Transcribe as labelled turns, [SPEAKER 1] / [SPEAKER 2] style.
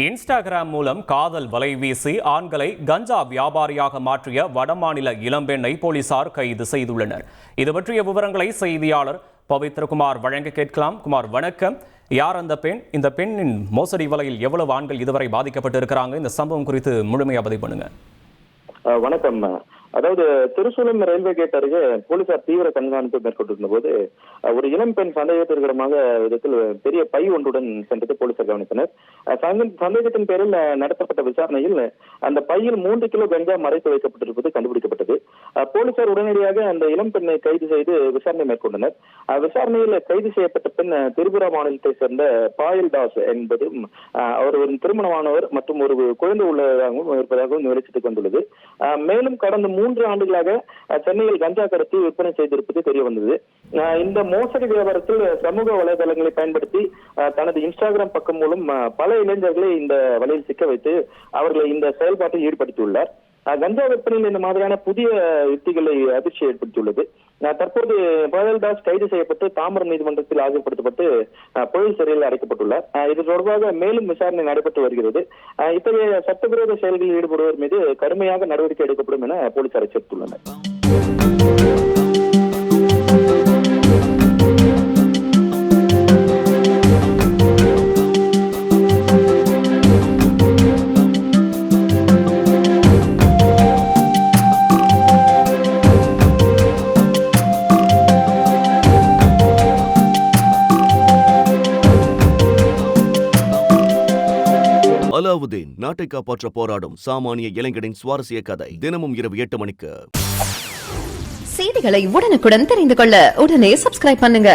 [SPEAKER 1] Instagram மூலம் காதல் வலை வீசி ஆண்களை கஞ்சா வியாபாரியாக மாற்றிய வடமாநில இளம்பெண்ணை போலீசார் கைது செய்துள்ளனர். இது பற்றிய விவரங்களை செய்தியாளர் பவித்ரகுமார் வழங்க கேட்கலாம். குமார் வணக்கம். யார் அந்த பெண்? இந்த பெண்ணின் மோசடி வலையில் எவ்வளவு ஆண்கள் இதுவரை பாதிக்கப்பட்டு இருக்கிறாங்க இந்த சம்பவம் குறித்து முழுமையாக பதிவு பண்ணுங்க.
[SPEAKER 2] வணக்கம். அதாவது திருசூலம் ரயில்வே கேட் அருகே போலீசார் தீவிர கண்காணிப்பு மேற்கொண்டிருந்த போது ஒரு இளம் பெண் சந்தேகத்திற்கிடமாக விதத்தில் பெரிய பை ஒன்றுடன் சென்றது போலீசார் கவனித்தனர். சந்த- சந்தேகத்தின் பேரில் நடத்தப்பட்ட விசாரணையில் அந்த பையில் மூன்று கிலோ கஞ்சா மறைத்து வைக்கப்பட்டிருப்பது கண்டுபிடிக்கப்பட்டது. போலீசார் உடனடியாக அந்த இளம் பெண்ணை கைது செய்து விசாரணை மேற்கொண்டனர். விசாரணையில் கைது செய்யப்பட்ட பெண் திரிபுரா மாநிலத்தை சேர்ந்த பாயல் தாஸ் என்பதும் அவர் ஒரு திருமணமானவர் மற்றும் ஒரு குழந்தை உள்ளதாகவும் இருப்பதாகவும் வெளிச்சத்துக்கு வந்துள்ளது மேலும் கடந்த மூன்று ஆண்டுகளாக சென்னையில் கஞ்சா கடத்தி விற்பனை செய்திருப்பது தெரிய வந்தது இந்த மோசடி வியாபாரத்தில் சமூக வலைதளங்களை பயன்படுத்தி அஹ், தனது இன்ஸ்டாகிராம் பக்கம் மூலம் பல இளைஞர்களை இந்த வலையில் சிக்க வைத்து அவர்களை இந்த செயல்பாட்டில் ஈடுபடுத்தியுள்ளார். கஞ்சா விற்பனையில் இந்த மாதிரியான புதிய யுக்திகளை அதிர்ச்சி ஏற்படுத்தியுள்ளது. அஹ், தற்போது பாயல்தாஸ் கைது செய்யப்பட்டு தாம்பரம் நீதிமன்றத்தில் ஆஜர்படுத்தப்பட்டு அஹ், புழல் சிறையில் அடைக்கப்பட்டுள்ளார். இது தொடர்பாக மேலும் விசாரணை நடைபெற்று வருகிறது. இத்தகைய சட்டவிரோத செயல்களில் ஈடுபடுவோர் மீது கடுமையாக நடவடிக்கை எடுக்கப்படும் என போலீசார் எச்சரித்துள்ளனர்.
[SPEAKER 3] அலாவுதீன் நாட்டை காப்பாற்ற போராடும் சாமானிய இளைஞனின் சுவாரஸ்ய கதை தினமும் இரவு எட்டு மணிக்கு.
[SPEAKER 4] செய்திகளை உடனுக்குடன் தெரிந்து கொள்ள உடனே சப்ஸ்கிரைப் பண்ணுங்க.